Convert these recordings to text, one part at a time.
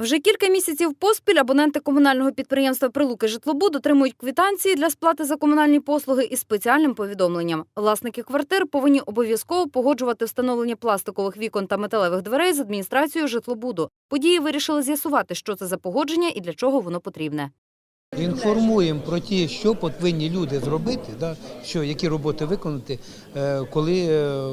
Вже кілька місяців поспіль абоненти комунального підприємства Прилуки житлобуд отримують квитанції для сплати за комунальні послуги із спеціальним повідомленням. Власники квартир повинні обов'язково погоджувати встановлення пластикових вікон та металевих дверей з адміністрацією житлобуду. Події вирішили з'ясувати, що це за погодження і для чого воно потрібне. Інформуємо про ті, що повинні люди зробити, да, що, які роботи виконати, е, коли е,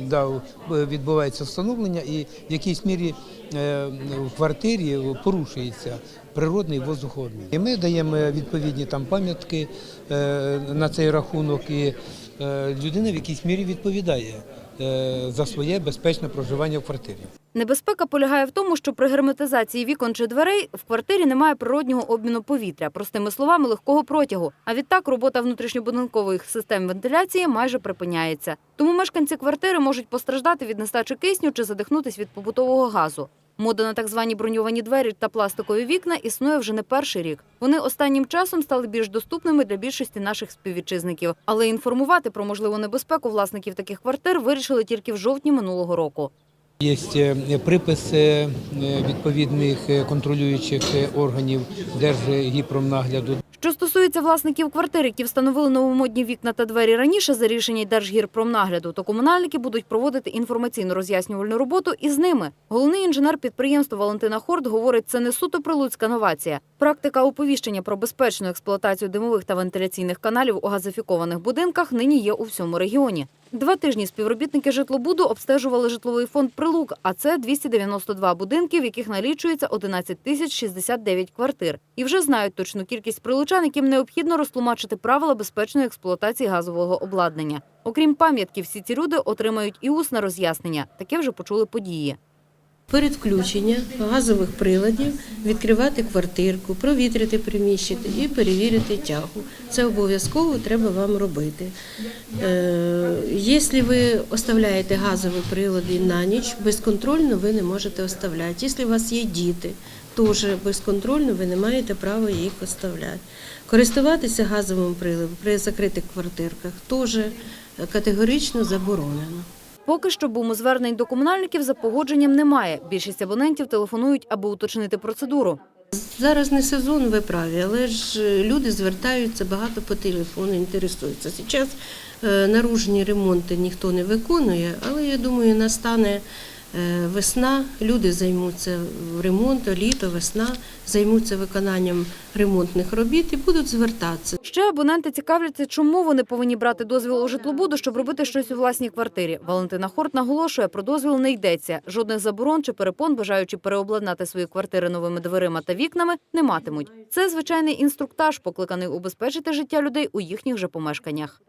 да, відбувається встановлення і в якійсь мірі в квартирі порушується природний воздухообмін. І ми даємо відповідні там пам'ятки е, на цей рахунок, і е, людина в якійсь мірі відповідає е, за своє безпечне проживання в квартирі. Небезпека полягає в тому, що при герметизації вікон чи дверей в квартирі немає природнього обміну повітря, простими словами, легкого протягу. А відтак робота внутрішньобудинкових систем вентиляції майже припиняється. Тому мешканці квартири можуть постраждати від нестачі кисню чи задихнутись від побутового газу. Мода на так звані броньовані двері та пластикові вікна існує вже не перший рік. Вони останнім часом стали більш доступними для більшості наших співвітчизників. Але інформувати про можливу небезпеку власників таких квартир вирішили тільки в жовтні минулого року. Є е, приписи е, відповідних е, контролюючих органів Держгіпромнагляду. Стосується власників квартир, які встановили новомодні вікна та двері раніше за рішення Держгірпромнагляду, то комунальники будуть проводити інформаційно-роз'яснювальну роботу із ними. Головний інженер підприємства Валентина Хорт говорить, це не суто прилуцька новація. Практика оповіщення про безпечну експлуатацію димових та вентиляційних каналів у газифікованих будинках нині є у всьому регіоні. Два тижні співробітники житлобуду обстежували житловий фонд Прилук, а це 292 будинки, в яких налічується 11 тисяч 69 квартир. І вже знають точну кількість прилучан, яким необхідно розтлумачити правила безпечної експлуатації газового обладнання. Окрім пам'ятки, всі ці люди отримають і усне роз'яснення. Таке вже почули події. Перед включенням газових приладів відкривати квартирку, провітрити приміщення і перевірити тягу. Це обов'язково треба вам робити. Е, Якщо ви оставляєте газові прилади на ніч, безконтрольно ви не можете оставляти. Якщо у вас є діти, теж безконтрольно ви не маєте права їх оставляти. Користуватися газовим приладом при закритих квартирках теж категорично заборонено. Поки що буму звернень до комунальників за погодженням немає. Більшість абонентів телефонують, аби уточнити процедуру. Зараз не сезон, ви праві, але ж е, люди звертаються багато по телефону, інтересуються. Зараз е, наружні ремонти ніхто не виконує, але я думаю, настане весна, люди займуться ремонтом, літо, весна, займуться виконанням ремонтних робіт і будуть звертатися. Ще абоненти цікавляться, чому вони повинні брати дозвіл у житлобуду, щоб робити щось у власній квартирі. Валентина Хорт наголошує, про дозвіл не йдеться. Жодних заборон чи перепон, бажаючи переобладнати свої квартири новими дверима та вікнами, не матимуть. Це звичайний інструктаж, покликаний убезпечити життя людей у їхніх же помешканнях.